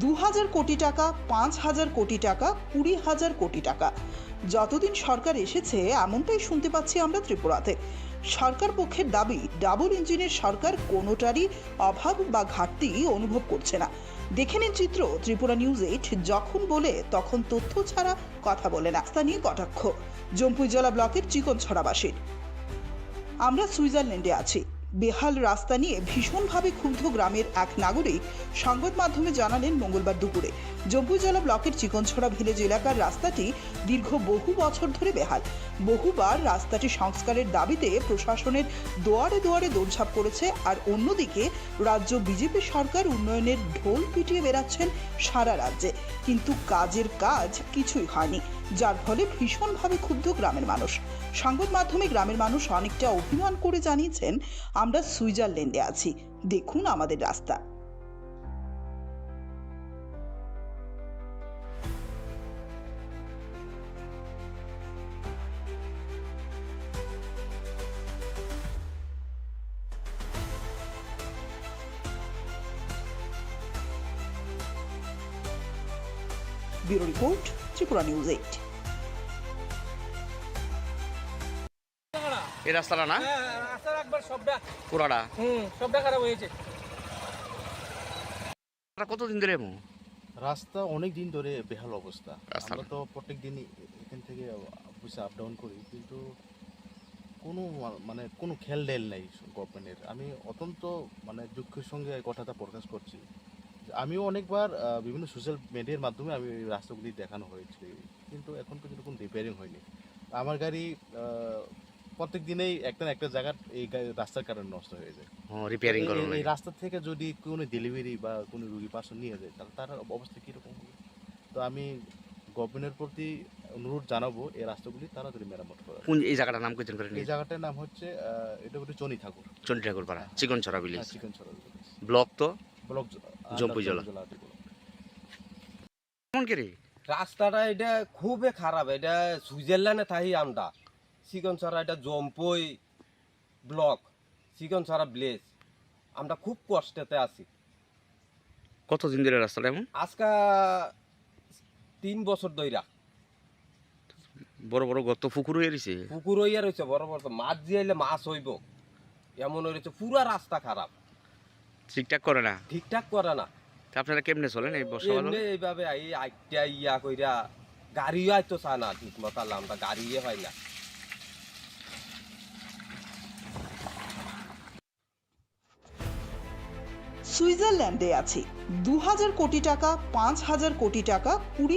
দু হাজার কোটি টাকা পাঁচ হাজার কোটি টাকা কুড়ি হাজার কোটি টাকা। যতদিন সরকার এসেছে, এমনটাই শুনতে পাচ্ছি আমরা ত্রিপুরাতে। সরকার পক্ষের দাবি, ডাবল ইঞ্জিনের সরকার কোনোটারই অভাব বা ঘাটতি অনুভব করছে না। দেখে নিন চিত্র, ত্রিপুরা নিউজ এইট, যখন বলে তখন তথ্য ছাড়া কথা বলে না। তা নিয়ে কটাক্ষ। জম্পুইজলা ব্লকের চিকনছড়াবাসীর। আমরা সুইজারল্যান্ডে আছি। বেহাল রাস্তা নিয়ে ভীষণভাবে ক্ষুব্ধ গ্রামের এক নাগরিক সংবাদ মাধ্যমে জানালেন মঙ্গলবার দুপুরে। জম্পুজলা ব্লকের চিকনছড়া ভিলেজ এলাকার রাস্তাটি দীর্ঘ বহু বছর ধরে বেহাল। বহুবার রাস্তাটি সংস্কারের দাবিতে প্রশাসনের দোয়ারে দুয়ারে দৌড়ঝাঁপ করেছে আর অন্যদিকে রাজ্য বিজেপি সরকার উন্নয়নের ঢোল পিটিয়ে বেড়াচ্ছেন সারা রাজ্যে। কিন্তু কাজের কাজ কিছুই হয়নি। যার ফলে ভীষণভাবে ক্ষুব্ধ গ্রামের মানুষ। সংবাদ মাধ্যমে গ্রামের মানুষ অনেকটা অভিমান করে জানিয়েছেন, আমরা সুইজারল্যান্ডে আছি। দেখুন আমাদের রাস্তা। Bureau report Tripura news eight. এই রাস্তাটা না? হ্যাঁ সবটা। পুরাটা? হুম সবটা খারাপ হয়েছে। কতদিন ধরে এমন? রাস্তা অনেক দিন ধরে বেহাল অবস্থা। আমরা তো প্রত্যেক দিনই এখান থেকে অফিসে আপ ডাউন করি কিন্তু কোনো মানে কোনো খেল ডেল নেই গভর্নমেন্টের আমি অত্যন্ত মানে দুঃখের সঙ্গে কথাটা প্রকাশ করছি। আমিও অনেকবার বিভিন্ন সোশ্যাল মিডিয়ার মাধ্যমে আমি রাস্তাগুলি দেখানো হয়েছে। কিন্তু এখন পর্যন্ত কোনো রিপেয়ারিং হয়নি। আমার গাড়ি প্রত্যেক দিনেই একটা না একটা জায়গার এই রাস্তার কারণে নষ্ট হয়ে যায়। রিপেয়ারিং এই- রাস্তা থেকে যদি কোনো ডেলিভারি বা কোনো রুগী পাশে নিয়ে যায় তাহলে তার অবস্থা কীরকম হবে? তো আমি গভর্নমেন্টের প্রতি অনুরোধ জানাব এই রাস্তাগুলি তারা যদি মেরামত করে কোন এই জায়গাটার নাম করে এই জায়গাটার নাম হচ্ছে এটা হচ্ছে চনি ঠাকুর চন্ডী ঠাকুর পাড়া চিকন ছড়া ভিলেজ চিকেন ছড়া ব্লক তো ব্লক জম্পুজলা। কেমন কে রাস্তাটা এটা খুবই খারাপ এটা সুইজারল্যান্ডে থাকি আমরা। চিকনছড়া এটা জম্পই ব্লক চিকনছড়া ভিলেজ আমরা খুব কষ্টতে আছি। কতদিন ধরে রাস্তাটা এমন? আজকা তিন বছর ধইরা। বড় বড় গর্ত পুকুর হয়ে রয়েছে পুকুর হইয়া রয়েছে বড় বড় মাছ জিয়াইলে মাছ হইব। এমন হয়েছে পুরা রাস্তা খারাপ। ঠিকঠাক করে না? ঠিকঠাক করে না। আপনারা কেমনে চলেন এই বর্ষা এমনি এইভাবে আই আইটা ইয়া কইরা গাড়িও আইতো চা না ঠিক মতো আমরা গাড়িয়ে হয় না। সুইজারল্যান্ডে আছি। দু হাজার কোটি টাকা পাঁচ হাজার কোটি টাকা কুড়ি